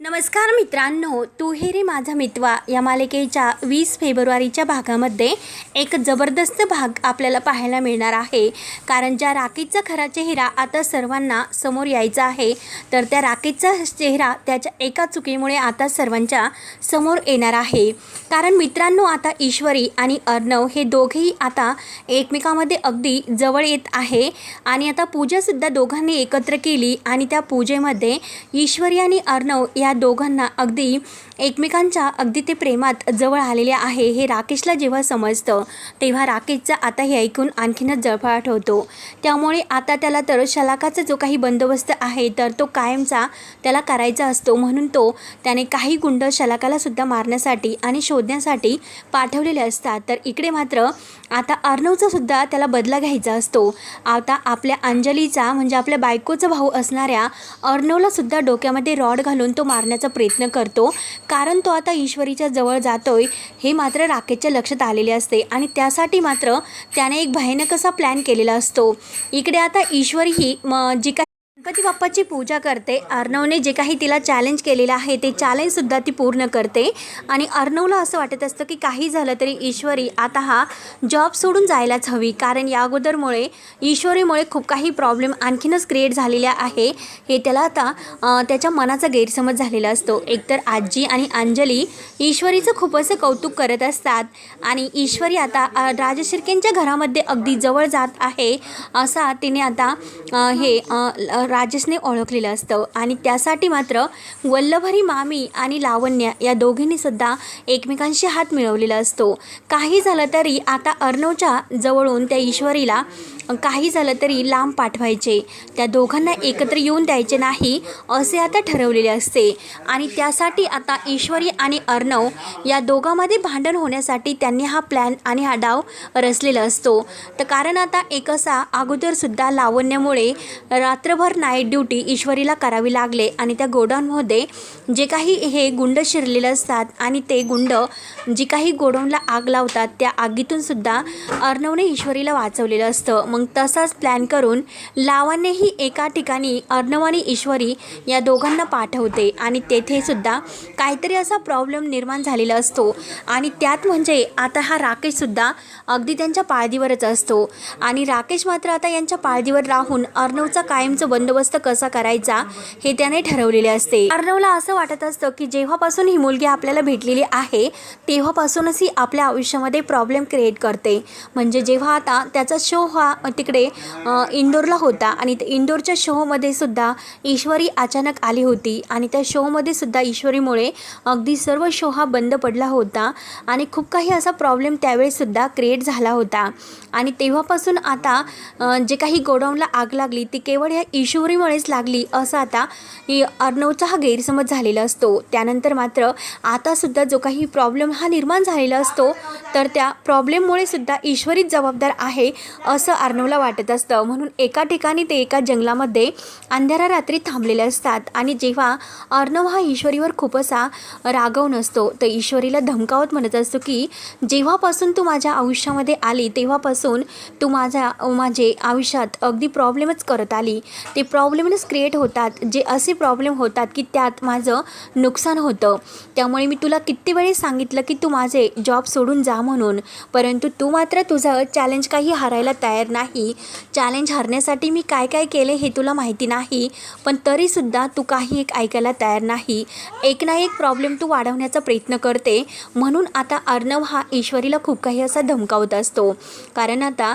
नमस्कार मित्रांनो तू हे रे माझा मितवा या मालिकेच्या वीस फेब्रुवारीच्या भागामध्ये एक जबरदस्त भाग आपल्याला पाहायला मिळणार आहे. कारण ज्या राकेशचा खरा चेहरा आता सर्वांना समोर यायचा आहे तर त्या राकेशचा चेहरा त्याच्या एका चुकीमुळे आता सर्वांच्या समोर येणार आहे. कारण मित्रांनो आता ईश्वरी आणि अर्णव हे दोघेही आता एकमेकामध्ये अगदी जवळ येत आहे आणि आता पूजासुद्धा दोघांनी एकत्र केली आणि त्या पूजेमध्ये ईश्वरी आणि अर्णव या या दोघांना अगदी एकमेकांच्या अगदी ते प्रेमात जवळ आलेले आहे हे राकेशला जेव्हा समजतं तेव्हा राकेशचा आता हे ऐकून आणखीनच जळफळाट होतो. त्यामुळे आता त्याला तर शलाकाचा जो काही बंदोबस्त आहे तर तो कायमचा त्याला करायचा असतो. म्हणून तो त्याने काही गुंड शलाकालासुद्धा मारण्यासाठी आणि शोधण्यासाठी पाठवलेले असतात. तर इकडे मात्र आता अर्णवचा सुद्धा त्याला बदला घ्यायचा असतो. आता आपल्या अंजलीचा म्हणजे आपल्या बायकोचा भाऊ असणाऱ्या अर्णवलासुद्धा डोक्यामध्ये रॉड घालून तो मारण्याचा प्रयत्न करतो. कारण तो आता ईश्वरीच्या जवळ जातोय हे मात्र राकेशच्या लक्षात आलेले असते. आणि त्यासाठी मात्र त्याने एक भयानक असा प्लॅन केलेला असतो. इकडे आता ईश्वरी ही म जी काही गणपती बाप्पाची पूजा करते. अर्णवने जे काही तिला चॅलेंज केलेलं आहे ते चॅलेंजसुद्धा ती पूर्ण करते. आणि अर्णवला असं वाटत असतं की काही झालं तरी ईश्वरी आता हा जॉब सोडून जायलाच हवी. कारण या अगोदरमुळे ईश्वरीमुळे खूप काही प्रॉब्लेम आणखीनच क्रिएट झालेल्या आहे. हे त्याला आता त्याच्या मनाचा गैरसमज झालेला असतो. एकतर आजी आणि अंजली ईश्वरीचं खूप असं कौतुक करत असतात आणि ईश्वरी आता राजशिर्केंच्या घरामध्ये अगदी जवळ जात आहे. असा तिने आता हे राजेशने ओळखलेलं असतं. आणि त्यासाठी मात्र वल्लभरी मामी आणि लावण्य या दोघींनी सुद्धा एकमेकांशी हात मिळवलेला असतो. काही झालं तरी आता अर्णवच्या जवळून त्या ईश्वरीला काही झालं तरी लांब पाठवायचे. त्या दोघांना एकत्र येऊन द्यायचे नाही असे आता ठरवलेले असते. आणि त्यासाठी आता ईश्वरी आणि अर्णव या दोघांमध्ये भांडण होण्यासाठी त्यांनी हा प्लॅन आणि हा डाव रचलेला असतो. तर कारण आता एक असा अगोदरसुद्धा लावण्यामुळे रात्रभर नाईट ड्युटी ईश्वरीला करावी लागले आणि त्या गोडाऊनमध्ये जे काही हे गुंड शिरलेले असतात आणि ते गुंड जी काही गोडाऊनला आग लावतात त्या आगीतून सुद्धा अर्णवने ईश्वरीला वाचवलेलं असतं. मग तसाच प्लॅन करून लावानेही एका ठिकाणी अर्णव आणि ईश्वरी या दोघांना पाठवते आणि तेथे सुद्धा काहीतरी असा प्रॉब्लेम निर्माण झालेला असतो. आणि त्यात म्हणजे आता हा राकेशसुद्धा अगदी त्यांच्या पाळदीवरच असतो. आणि राकेश मात्र आता यांच्या पाळदीवर राहून अर्णवचा कायमचं बंद बंदोबस्त कसा करायचा हे त्याने ठरवलेले असते. अर्णवला असं वाटत असतं की जेव्हापासून ही मुलगी आपल्याला भेटलेली आहे तेव्हापासूनच ही आपल्या आयुष्यामध्ये प्रॉब्लेम क्रिएट करते. म्हणजे जेव्हा आता त्याचा शो हा तिकडे इंदोरला होता आणि इंदोरच्या शोमध्ये सुद्धा ईश्वरी अचानक आली होती आणि त्या शोमध्ये सुद्धा ईश्वरीमुळे अगदी सर्व शो हा बंद पडला होता आणि खूप काही असा प्रॉब्लेम त्यावेळेसुद्धा क्रिएट झाला होता. आणि तेव्हापासून आता जे काही गोडाऊनला आग लागली ती केवळ ह्या चोरीमुळेच लागली असं आता अर्णवचा हा गैरसमज झालेला असतो. त्यानंतर मात्र आतासुद्धा जो काही प्रॉब्लेम हा निर्माण झालेला असतो तर त्या प्रॉब्लेममुळे सुद्धा ईश्वरीच जबाबदार आहे असं अर्णवला वाटत असतं. म्हणून एका ठिकाणी ते एका जंगलामध्ये अंधारा रात्री थांबलेले असतात आणि जेव्हा अर्णव हा ईश्वरीवर खूप असा रागव नसतो तर ईश्वरीला धमकावत म्हणत असतो की जेव्हापासून तू माझ्या आयुष्यामध्ये आली तेव्हापासून तू माझ्या माझे आयुष्यात अगदी प्रॉब्लेमच करत आली. ते प्रॉब्लेमच क्रिएट होतात जे असे प्रॉब्लेम होतात की त्यात माझं नुकसान होतं. त्यामुळे मी तुला किती वेळेस सांगितलं की तू माझे जॉब सोडून जा म्हणून परंतु तू मात्र तुझं चॅलेंज काही हरायला तयार नाही. चॅलेंज हरण्यासाठी मी काय काय केले हे तुला माहिती नाही पण तरीसुद्धा तू काही एक ऐकायला तयार नाही. एक ना एक प्रॉब्लेम तू वाढवण्याचा प्रयत्न करते म्हणून आता अर्णव हा ईश्वरीला खूप काही असा धमकावत असतो. कारण आता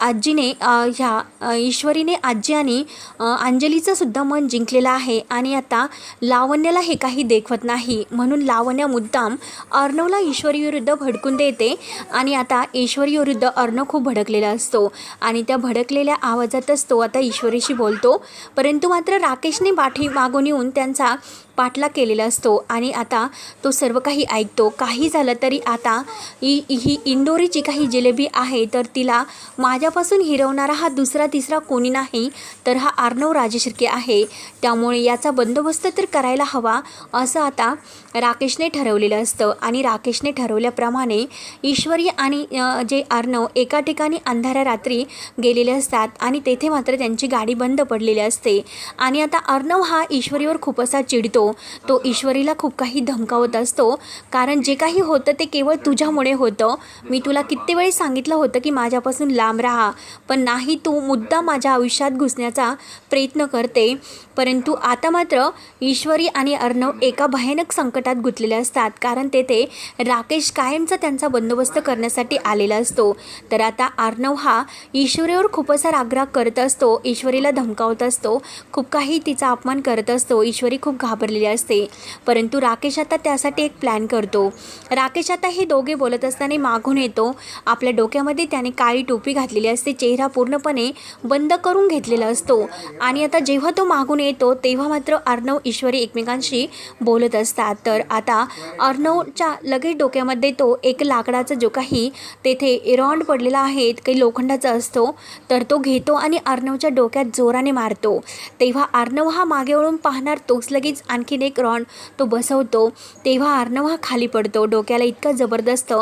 आजीने ह्या ईश्वरीने आजी आणि अंजलीचंसुद्धा अंजलीचं सुद्धा मन जिंकलेलं आहे आणि आता लावण्याला हे काही देखवत नाही. म्हणून लावण्य मुद्दाम अर्णवला ईश्वरीविरुद्ध भडकून देते आणि आता ईश्वरीविरुद्ध अर्णव खूप भडकलेला असतो आणि त्या भडकलेल्या आवाजातच तो आता ईश्वरीशी बोलतो. परंतु मात्र राकेशने पाठी मागून येऊन त्यांचा पाठलाग केलेला असतो आणि आता तो सर्व काही ऐकतो. काही झालं तरी आता ही ही इंदोरीची काही जिलेबी आहे तर तिला माझ्यापासून हिरवणारा हा दुसरा तिसरा कोणी नाही तर हा अर्णव राजशिर्के आहे. त्यामुळे याचा बंदोबस्त तर करायला हवा असं आता राकेशने ठरवलेलं असतं. आणि राकेशने ठरवल्याप्रमाणे ईश्वरी आणि जे अर्णव एका ठिकाणी अंधाऱ्या रात्री गेलेले असतात आणि तेथे मात्र त्यांची गाडी बंद पडलेली असते. आणि आता अर्णव हा ईश्वरीवर खूप असा चिडतो. असतो तो ईश्वरीला खूप काही धमकावत असतो. कारण जे काही होतं ते केवळ तुझ्यामुळे होतं. मी तुला किती वेळी सांगितलं होतं की माझ्यापासून लांब राहा. पण नाही तू मुद्दा माझ्या आयुष्यात घुसण्याचा प्रयत्न करते. परंतु आता मात्र ईश्वरी आणि अर्णव एका भयानक संकटात गुंतलेले असतात. कारण तेथे राकेश कायमचा त्यांचा बंदोबस्त करण्यासाठी आलेला असतो. तर आता अर्णव हा ईश्वरीवर खूप असा रागराग करत असतो. ईश्वरीला धमकावत असतो. खूप काही तिचा अपमान करत असतो. ईश्वरी खूप घाबरलेली असते. परंतु राकेश आता त्यासाठी एक प्लॅन करतो. राकेश आता हे दोघे बोलत असताना मागून येतो. आपल्या डोक्यामध्ये त्याने काळी टोपी घातलेली असते चेहरा पूर्णपणे बंद करून घेतलेला असतो. आणि आता जेव्हा तो मागून येतो तेव्हा मात्र अर्णव ईश्वरी एकमेकांशी बोलत असतात. तर आता अर्णवच्या लगेच डोक्यामध्ये तो एक लाकडाचा जो काही तेथे रॉड पडलेला आहे काही लोखंडाचा असतो तर तो घेतो आणि अर्णवच्या डोक्यात जोराने मारतो. तेव्हा अर्णव हा मागे वळून पाहणार तोच लगेच आणखी आणखीन एक रॉन तो बसवतो. तेव्हा अर्णव हा खाली पडतो. डोक्याला इतका जबरदस्त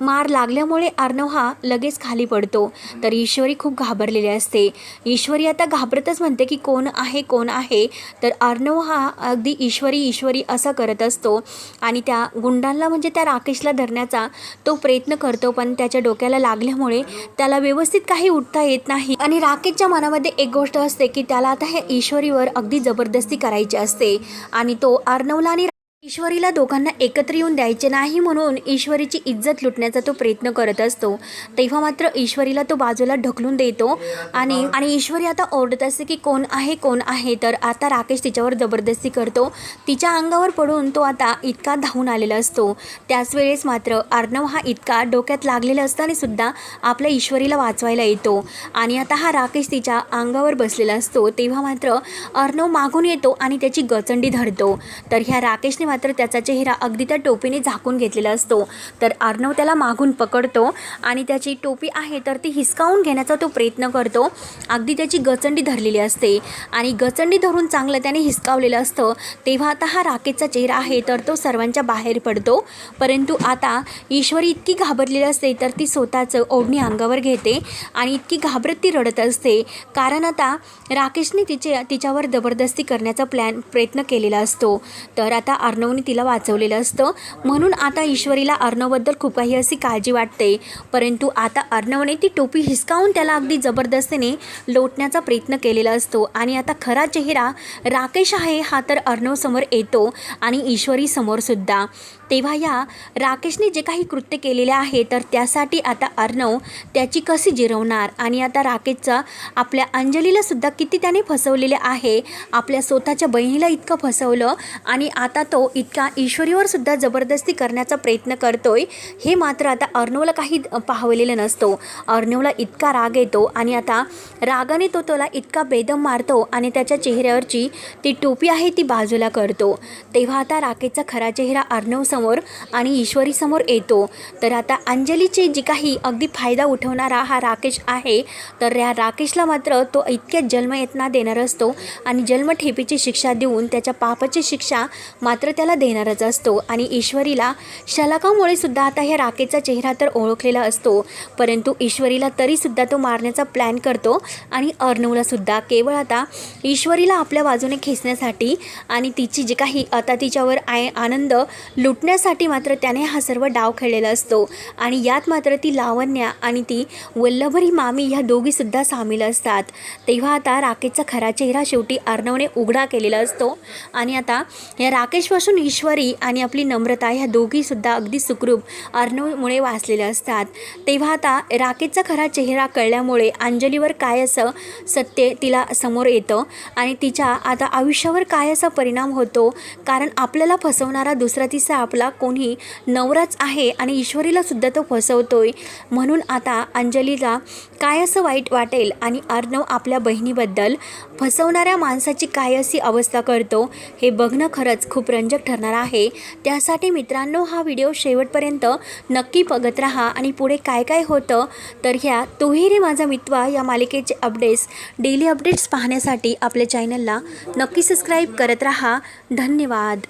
मार लागल्यामुळे अर्णव हा लगेच खाली पडतो. तर ईश्वरी खूप घाबरलेली असते. ईश्वरी आता घाबरतच म्हणते की कोण आहे कोण आहे? तर अर्णव हा अगदी ईश्वरी ईश्वरी असा करत असतो. आणि त्या गुंडांना म्हणजे त्या राकेशला धरण्याचा तो प्रयत्न करतो पण त्याच्या डोक्याला लागल्यामुळे त्याला व्यवस्थित काही उठता येत नाही. आणि राकेशच्या मनामध्ये एक गोष्ट असते की त्याला आता हे ईश्वरीवर अगदी जबरदस्ती करायची असते. आणि तो अर्णवला आणि ईश्वरीला दोघांना एकत्र येऊन द्यायचे नाही म्हणून ईश्वरीची इज्जत लुटण्याचा तो प्रयत्न करत असतो. तेव्हा मात्र ईश्वरीला तो बाजूला ढकलून देतो आणि आणि ईश्वरी आता ओरडत असते की कोण आहे कोण आहे? तर आता राकेश तिच्यावर जबरदस्ती करतो. तिच्या अंगावर पडून तो आता इतका धावून आलेला असतो. त्याच वेळेस मात्र अर्णव हा इतका डोक्यात लागलेला असताना सुद्धा आपल्या ईश्वरीला वाचवायला येतो. आणि आता हा राकेश तिच्या अंगावर बसलेला असतो. तेव्हा मात्र अर्णव मागून येतो आणि त्याची गचंडी धरतो. तर ह्या राकेशने मात्र त्याचा चेहरा अगदी त्या टोपीने झाकून घेतलेला असतो. तर अर्णव त्याला मागून पकडतो आणि त्याची टोपी आहे तर ती हिसकावून घेण्याचा तो प्रयत्न करतो. अगदी त्याची गचंडी धरलेली असते आणि गचंडी धरून चांगलं त्याने हिसकावलेलं असतं. तेव्हा आता हा राकेशचा चेहरा आहे तर तो सर्वांच्या बाहेर पडतो. परंतु आता ईश्वरी इतकी घाबरलेली असते तर ती स्वतःचं ओढणी अंगावर घेते आणि इतकी घाबरत ती रडत असते. कारण आता राकेशने तिचे तिच्यावर जबरदस्ती करण्याचा प्लॅन प्रयत्न केलेला असतो. तर आता अर्णवने तिला वाचवलेलं असतं. म्हणून आता ईश्वरीला अर्णवबद्दल खूप काही अशी काळजी वाटते. परंतु आता अर्णवने ती टोपी हिसकावून त्याला अगदी जबरदस्तीने लोटण्याचा प्रयत्न केलेला असतो. आणि आता खरा चेहरा राकेश आहे हा तर अर्णवसमोर येतो आणि ईश्वरीसमोरसुद्धा तेव्हा या राकेशने जे काही कृत्य केलेले आहे तर त्यासाठी आता अर्णव त्याची कशी जिरवणार? आणि आता राकेशचा आपल्या अंजलीला सुद्धा किती त्याने फसवलेले आहे? आपल्या स्वतःच्या बहिणीला इतकं फसवलं आणि आता तो इतका ईश्वरीवर सुद्धा जबरदस्ती करण्याचा प्रयत्न करतोय हे मात्र आता अर्णवला काही पाहवलेलं नसतो. अर्णवला इतका राग येतो आणि आता रागाने तो त्याला इतका बेदम मारतो आणि त्याच्या चेहऱ्यावरची ती टोपी आहे ती बाजूला करतो. तेव्हा आता राकेशचा खरा चेहरा अर्णव समोर आणि ईश्वरीसमोर येतो. तर आता अंजलीची जी काही अगदी फायदा उठवणारा हा राकेश आहे तर या राकेशला मात्र तो इतक्या जन्मयत्ना देणार असतो आणि जन्मठेपीची शिक्षा देऊन त्याच्या पापाची शिक्षा मात्र त्याला देणारच असतो. आणि ईश्वरीला शलाकामुळे सुद्धा आता ह्या राकेशचा चेहरा तर ओळखलेला असतो परंतु ईश्वरीला तरीसुद्धा तो मारण्याचा प्लॅन करतो आणि अर्णवला सुद्धा. केवळ आता ईश्वरीला आपल्या बाजूने खेचण्यासाठी आणि तिची जी काही आता तिच्यावर आय आनंद लुट लुटण्यासाठी मात्र त्याने हा सर्व डाव खेळलेला असतो. आणि यात मात्र ती लावण्या आणि ती वल्लभरी मामी ह्या दोघीसुद्धा सामील असतात. तेव्हा आता राकेशचा खरा चेहरा शेवटी अर्णवने उघडा केलेला असतो. आणि आता या राकेशपासून ईश्वरी आणि आपली नम्रता ह्या दोघीसुद्धा अगदी सुखरूप अर्णवमुळे वाचलेल्या असतात. तेव्हा आता राकेशचा खरा चेहरा कळल्यामुळे अंजलीवर काय असं सत्य तिला समोर येतं? आणि तिच्या आता आयुष्यावर काय असा परिणाम होतो? कारण आपल्याला फसवणारा दुसरा तिसरा आपला कोणी नवराच आहे आणि ईश्वरीला सुद्धा तो फसवतोय. म्हणून आता अंजलीला काय असं वाईट वाटेल आणि अर्णव आपल्या बहिणीबद्दल फसवणाऱ्या माणसाची काय अशी अवस्था करतो हे बघणं खरंच खूप रंजक ठरणार आहे. त्यासाठी मित्रांनो हा व्हिडिओ शेवटपर्यंत नक्की बघत राहा आणि पुढे काय काय होतं तर ह्या तोही रे माझा मित्वा या मालिकेचे अपडेट्स डेली अपडेट्स पाहण्यासाठी आपल्या चॅनलला नक्की सबस्क्राईब करत राहा. धन्यवाद.